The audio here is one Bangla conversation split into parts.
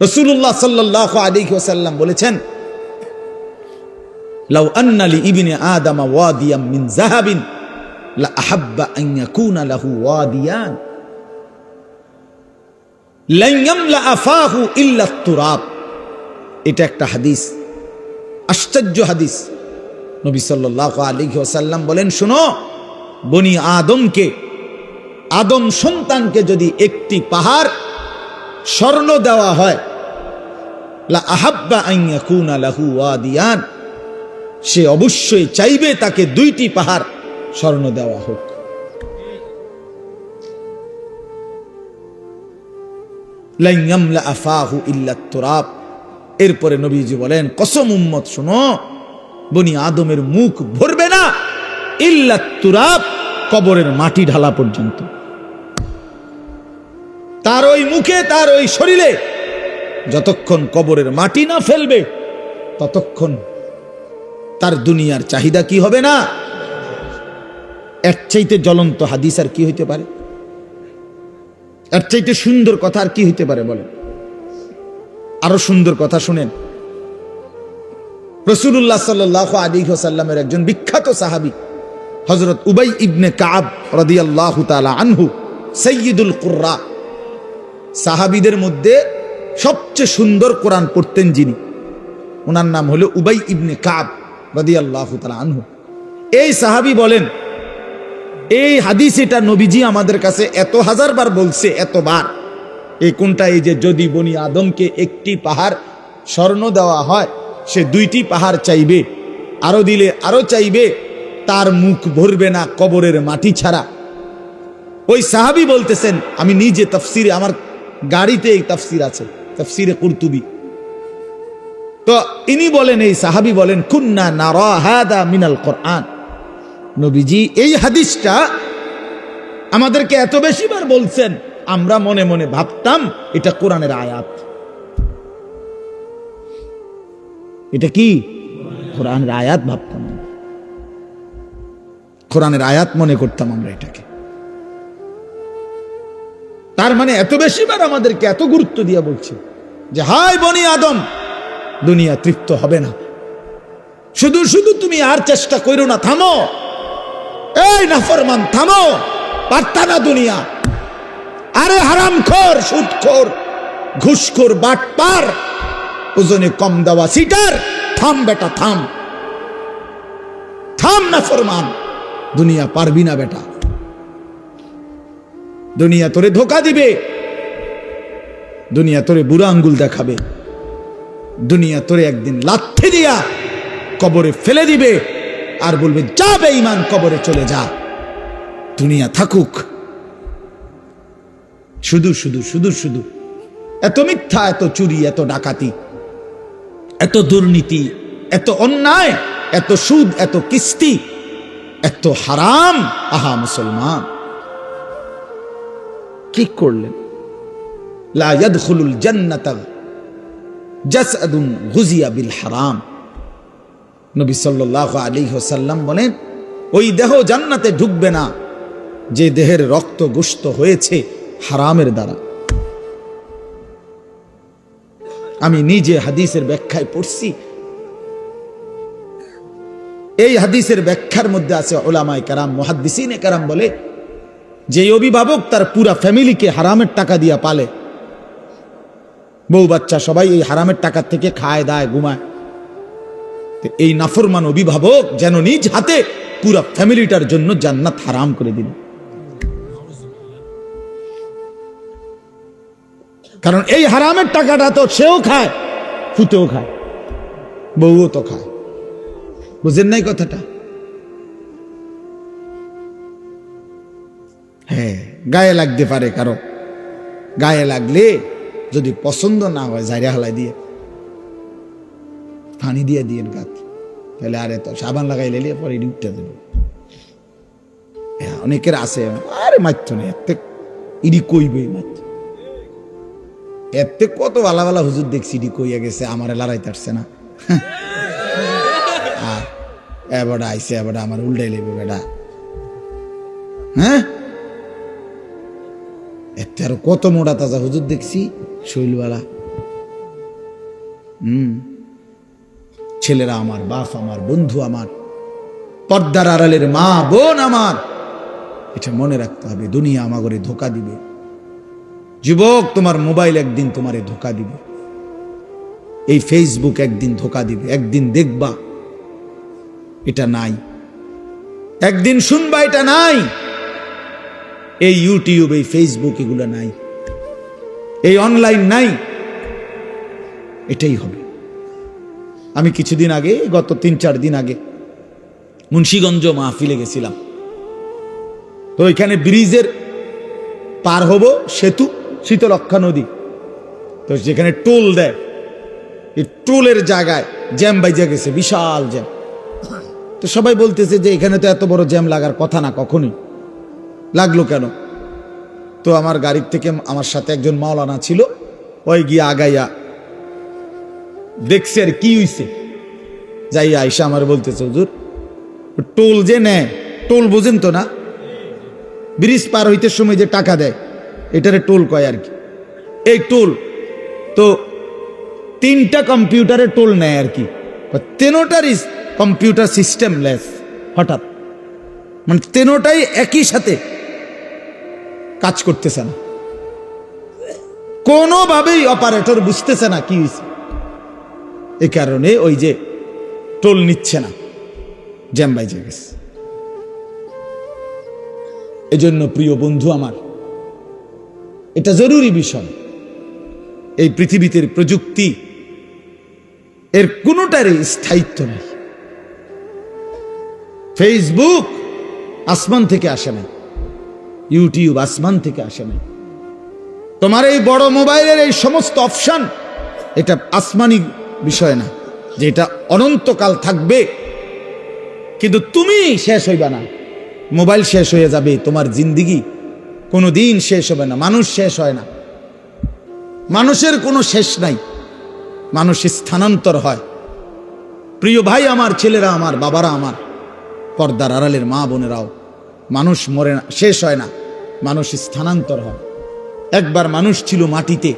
রসুল্লাহ সাল্লাহ আলী ওসাল্লাম বলেছেন, লাউ আন্নালি ইবিনে আদামা ওয়াদিয়াম মিন জাহাবিন লা আহাব্বা লাহু ওয়াদিয়ান। এটা একটা হাদিস, আশ্চর্য হাদিস। নবী আলাইহি ওয়াসাল্লাম বলেন, শুনো, বনি আদমকে, আদম সন্তানকে যদি একটি পাহাড় স্বর্ণ দেওয়া হয়। আহাব্বা সে অবশ্যই চাইবে তাকে দুইটি পাহাড় স্বর্ণ দেওয়া হোক। এরপরে নবীজি বলেন, কসম উম্মত শোনো, বনি আদমের মুখ ভরবে না। ইল্লা কবরের মাটি ঢালা পর্যন্ত। তার ওই মুখে, তার ওই শরীরে যতক্ষণ কবরের মাটি না ফেলবে, ততক্ষণ তার দুনিয়ার চাহিদা কি হবে না? এর চাইতে জ্বলন্ত হাদিস আর কি হইতে পারে? এর চাইতে সুন্দর কথা আর কি হইতে পারে বলেন? আরও সুন্দর কথা শুনেন। রসুল্লাহ সাল্লাহ আলী সাল্লামের একজন বিখ্যাত সাহাবি হজরত উবাই ইবনে কাব রদিয়াল্লাহ তালা আনহু সৈয়দুল কুর্রা সাহাবিদের মধ্যে সবচেয়ে সুন্দর কোরআন পড়তেন যিনি। ওনার নাম হলো উবাই ইবনে কাব রদিয়াল্লাহ তালা আনহু। এই সাহাবি বলেন, এই হাদিস এটা নবীজি আমাদের কাছে এত হাজার বার বলছে এতবার এই কোনটা? এই যে যদি বনি আদমকে একটি পাহাড় স্বর্ণ দেওয়া হয়, সে দুইটি পাহাড় চাইবে। আরও দিলে আরও চাইবে, তার মুখ ভরবে না কবরের মাটি ছাড়া। ওই সাহাবি বলতেছেন, আমি নিজে তফসিরে আমার গাড়িতে এই তাফসির আছে, তফসিরে কুরতুবি। তো ইনি বলেন, এই সাহাবি বলেন, কুন্না নারা হাদা মিনাল কোরআন। নবীজি, এই হাদিসটা আমাদেরকে এত বেশিবার বলছেন, আমরা মনে মনে ভাবতাম এটা কোরআনের আয়াত। এটা কি? কোরআনের আয়াত ভাবতাম। কোরআনের আয়াত মনে করতাম আমরা এটাকে। তার মানে এত বেশিবার আমাদেরকে এত গুরুত্ব দিয়ে বলছে যে হাই বনি আদম, দুনিয়া তৃপ্ত হবে না। শুধু শুধু তুমি আর চেষ্টা করো না, থামো। এই নাফরমান, থামো। পারতা না দুনিয়া। আরে হারাম খোর সুদ খোর ঘুষখোর, বাটপার, ওজনে কম দেওয়া সিটার, থাম বেটা, থাম। থাম না ফরমান দুনিয়া পারবি না বেটা। দুনিয়া তোরে ধোকা দিবে। দুনিয়া তোরে বুড়া আঙ্গুল দেখাবে। দুনিয়া তোরে একদিন লাথি দিয়া কবরে ফেলে দিবে আর বলবে যাবে ইমান কবরে চলে যা। দুনিয়া থাকুক। শুধু শুধু শুধু শুধু। এত মিথ্যা, এত চুরি, এত ডাকাতি, এত দুর্নীতি, এত অন্যায়, এত সুদ, এত কিস্তি, এত হারাম। আহা, মুসলমান। কি করলেন। বিল হারাম। নবী সাল্লাল্লাহু আলাইহি ওয়াসাল্লাম বলেন, ওই দেহ জান্নাতে ঢুকবে না, যে দেহের রক্ত গোস্ত হয়েছে হারামের দ্বারা। আমি নিজে হাদিসের ব্যাখ্যায় পড়ছি। এই হাদিসের ব্যাখ্যার মধ্যে আছে ওলামায় কারাম, মহাদ্দিসিনে কারাম বলে যে অভিভাবক তার পুরা ফ্যামিলিকে হারামের টাকা দিয়া পালে। বউ বাচ্চা সবাই এই হারামের টাকা থেকে খায়, দায়, ঘুমায়। এই নাফরমান অভিভাবক যেন নিজ হাতে পুরা ফ্যামিলিটার জন্য জান্নাত হারাম করে দিল। কারণ এই হারামের টাকাটা তো সেও খায়, ফুতেও খায়, বউও তো খায়। বুঝেন নাই কথাটা? হ্যাঁ গায়ে লাগতে পারে কারও। গায়ে লাগলে যদি পছন্দ না হয় জাইরা হালাই দিয়ে। পানি দিয়ে দিয়ে গাত। তাহলে আরে তো সাবান লাগাই লেলে পরে উঠতে দেব। হ্যাঁ, অনেকের আছে আরে মাত্র নেই এতে ইডি কইবে মাত্র এতে কত ভালা ভালা হুজুর দেখছি ইডি কইয়া গেছে আমার লড়াই তারছে না। আর এবারটা আইসে এবারটা আমার উল্টাই লেবে বেটা। হ্যাঁ? এতে আরও কত মোটা তাজা হুজুর দেখছি শৈলওয়ালা হুম। ছেলেরা আমার, বাপ আমার, বন্ধু আমার, পর্দার আড়ালের মা, বোন আমার। এটা মনে রাখতে হবে, দুনিয়া আমাগরে ধোকা দিবে। যুবক, তোমার মোবাইল একদিন তোমারে ধোকা দিবে। এই ফেসবুক একদিন ধোকা দিবে, একদিন দেখবা। এটা নাই। একদিন শুনবা, এটা নাই। এই ইউটিউব এই ফেসবুক এগুলো নাই। এই অনলাইন নাই। এটাই হবে। আমি কিছুদিন আগে, গত তিন চার দিন আগে মুন্সীগঞ্জ মাহফিলে গেছিলাম। তো ওইখানে ব্রিজের পার হব সেতু শীতলক্ষা নদী। তো যেখানে টোল দেয়, এই টোলের জায়গায় জ্যাম বাইজা গেছে, বিশাল জ্যাম। তো সবাই বলতেছে যে এখানে তো এত বড় জ্যাম লাগার কথা না, কখনই। লাগল কেন? তো আমার গাড়ির থেকে আমার সাথে একজন মাওলানা ছিল, ওই গিয়ে আগাইয়া দেখছে আর কি হইছে। যাই আইসা আমার বলতেছে, হুজুর, টোল যে নেয় টোল বোঝেন তো না? ব্রিজ পার হইতে সময় যে টাকা দেয়, এটারে টোল কয় আর কি? এই টোল, তো তিনটা কম্পিউটারে টোল নেয় আর কি। তেনোটারই কম্পিউটার সিস্টেম লেস হঠাৎ। মানে তেনোটাই একই সাথে কাজ করতেছে না। কোনোভাবেই অপারেটর বুঝতেছে না কি হয়েছে এ কারণে ওই যে টোল নিচ্ছে না। জ্যাম বাইজে গেছে। এজন্য প্রিয় বন্ধু আমার, এটা জরুরি বিষয়। এই পৃথিবীতে প্রযুক্তি এর কোনোটারই স্থায়িত্ব নেই। ফেসবুক আসমান থেকে আসে না ইউটিউব আসমান থেকে আসে না তোমার এই বড় মোবাইলের এই সমস্ত অপশন, এটা আসমানি বিষয় না, যে এটা অনন্তকাল থাকবে। কিন্তু তুমি শেষ হইবা না। মোবাইল শেষ হয়ে যাবে, তোমার জিন্দিগি কোনো দিন শেষ হবে না, মানুষ শেষ হয় না। মানুষের কোনো শেষ নাই, মানুষ স্থানান্তর হয়। প্রিয় ভাই আমার, ছেলেরা আমার, বাবারা আমার, পর্দার আড়ালের মা বোনেরাও। মানুষ মরে না, শেষ হয় না, মানুষ স্থানান্তর হয়। একবার মানুষ ছিল মাটিতে,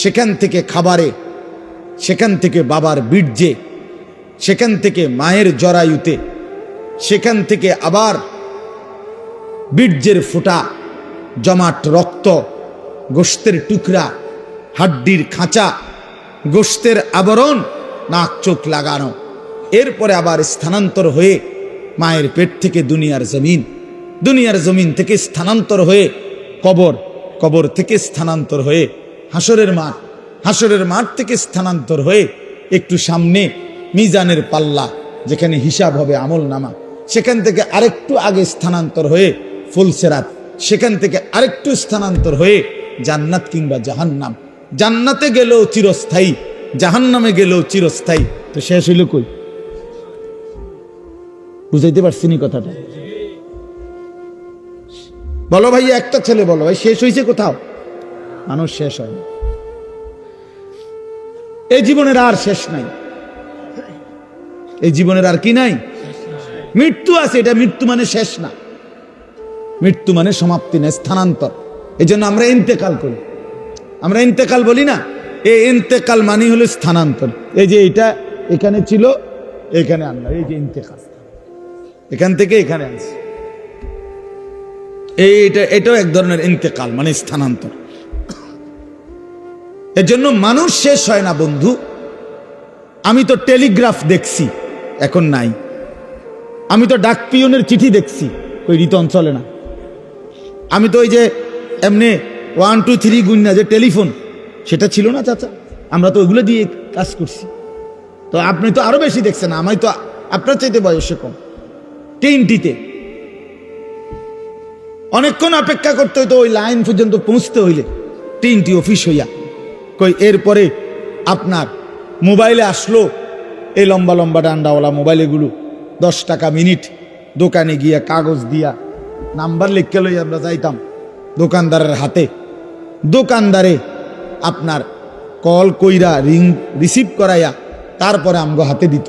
সেখান থেকে খাবারে, সেখান থেকে বাবার বীর্যে, সেখান থেকে মায়ের জরায়ুতে, সেখান থেকে আবার বীর্যের ফোঁটা, জমাট রক্ত গোস্তের টুকরা, হাড্ডির খাঁচা গোস্তের আবরণ, নাক চোখ লাগানো। এরপরে আবার স্থানান্তর হয়ে মায়ের পেট থেকে দুনিয়ার জমিন দুনিয়ার জমিন থেকে স্থানান্তর হয়ে কবর কবর থেকে স্থানান্তর হয়ে হাসরের মাঠ হাসরের মাঠ থেকে স্থানান্তর হয়ে একটু সামনে মিজানের পাল্লা, যেখানে হিসাব হবে আমল নামা। সেখান থেকে আরেকটু আগে স্থানান্তর হয়ে ফুলসেরাত সেখান থেকে আরেকটু স্থানান্তর হয়ে জান্নাত কিংবা জাহান্নাম। জান্নাতে গেলেও চিরস্থায়ী, জাহান্নামে গেলেও চিরস্থায়ী। তো শেষ হইল কই? বুঝাইতে পারছি নি কথাটা। বলো ভাই, একটা ছেলে বলো ভাই, শেষ হয়েছে কোথাও? মানুষ শেষ হয় এই জীবনের আর শেষ নাই। এই জীবনের আর কি নাই? মৃত্যু আছে, এটা মৃত্যু মানে শেষ না। মৃত্যু মানে সমাপ্তি না স্থানান্তর। এই জন্য আমরা ইন্তেকাল করি। আমরা ইন্তেকাল বলি না, এই ইন্তেকাল মানে হলো স্থানান্তর। এই যে এটা, এখানে ছিল, এখানে আনলাম। এই যে ইন্তেকাল। এখান থেকে এখানে আসছে এই এটা, এটাও এক ধরনের ইন্তেকাল মানে স্থানান্তর। এর জন্য মানুষ শেষ হয় না, বন্ধু। আমি তো টেলিগ্রাফ দেখছি, এখন নাই। আমি তো ডাক পিয়নের চিঠি দেখছি ওই রিতন অঞ্চলে না। আমি তো ওই যে এমনি ওয়ান টু থ্রি গুন্না যে টেলিফোন, সেটা ছিল না, চাচা। আমরা তো ওইগুলো দিয়ে কাজ করছি। তো আপনি তো আরও বেশি দেখছেন আমি তো আপনার চাইতে বয়সে কম। তিনটিতে অনেকক্ষণ অপেক্ষা করতে হইতো, ওই লাইন পর্যন্ত পৌঁছতে হইলে তিনটি অফিস হইয়া। কই, এরপরে আপনার মোবাইলে আসলো এই লম্বা লম্বা ডান্ডাওয়ালা মোবাইলগুলো, দশ টাকা মিনিট দোকানে গিয়া কাগজ দিয়া নাম্বার লিখকে লই আমরা যাইতাম দোকানদারের হাতে। দোকানদারে আপনার কল কইরা রিং রিসিভ করাইয়া তারপরে আমগো হাতে দিত।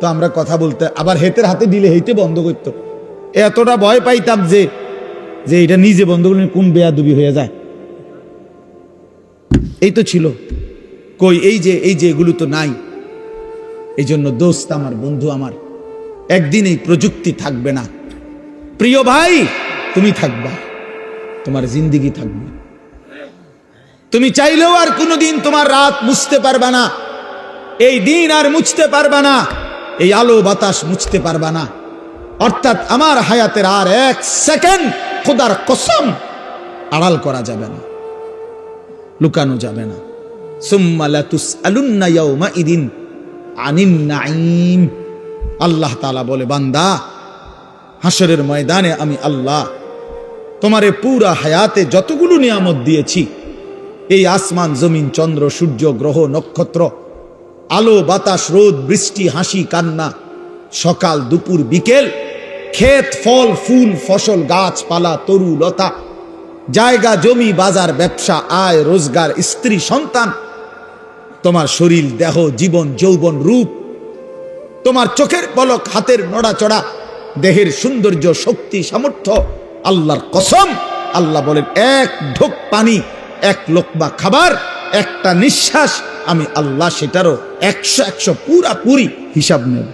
তো আমরা কথা বলতে, আবার হেতের হাতে দিলে হেতে বন্ধ করতো। এতটা ভয় পাইতাম যে যে এটা নিজে বন্ধ করলে কোন বেয়াদুবি হয়ে যায়। এই তো ছিল। কই, এই যে এই যে এগুলো তো নাই। এই জন্য দোস্ত আমার, বন্ধু আমার, একদিন এই প্রযুক্তি থাকবে না। প্রিয় ভাই, তুমি থাকবা। তোমার জিন্দিগি থাকবে। তুমি চাইলেও আর কোনোদিন তোমার রাত মুছতে পারবে না। এই দিন আর মুছতে পারবে না। এই আলো বাতাস মুছতে পারবে না। অর্থাৎ আমার হায়াতের আর এক সেকেন্ড খোদার কসম আড়াল করা যাবে না, লুকানো যাবে না। আল্লাহ তাআলা বলে, বান্দা হাসরের ময়দানে আমি আল্লাহ, তোমারে পুরা হায়াতে যতগুলো নিয়ামত দিয়েছি, এই আসমান, জমিন, চন্দ্র, সূর্য, গ্রহ, নক্ষত্র আলো, বাতাস, রোদ, বৃষ্টি, হাসি, কান্না। সকাল, দুপুর, বিকেল, ক্ষেত, ফল, ফুল, ফসল, গাছপালা, তরু, লতা। জায়গা, জমি, বাজার, ব্যবসা, আয়, রোজগার, স্ত্রী, সন্তান। তোমার শরীর, দেহ, জীবন, যৌবন, রূপ। তোমার চোখের পলক, হাতের নড়াচড়া। দেহের সৌন্দর্য, শক্তি, সামর্থ্য, আল্লাহর কসম। আল্লাহ বলেন, এক ঢোক পানি, এক লোকমা খাবার। একটা নিঃশ্বাস আমি আল্লাহ সেটারও একশো একশো পুরা পুরি হিসাব নেব।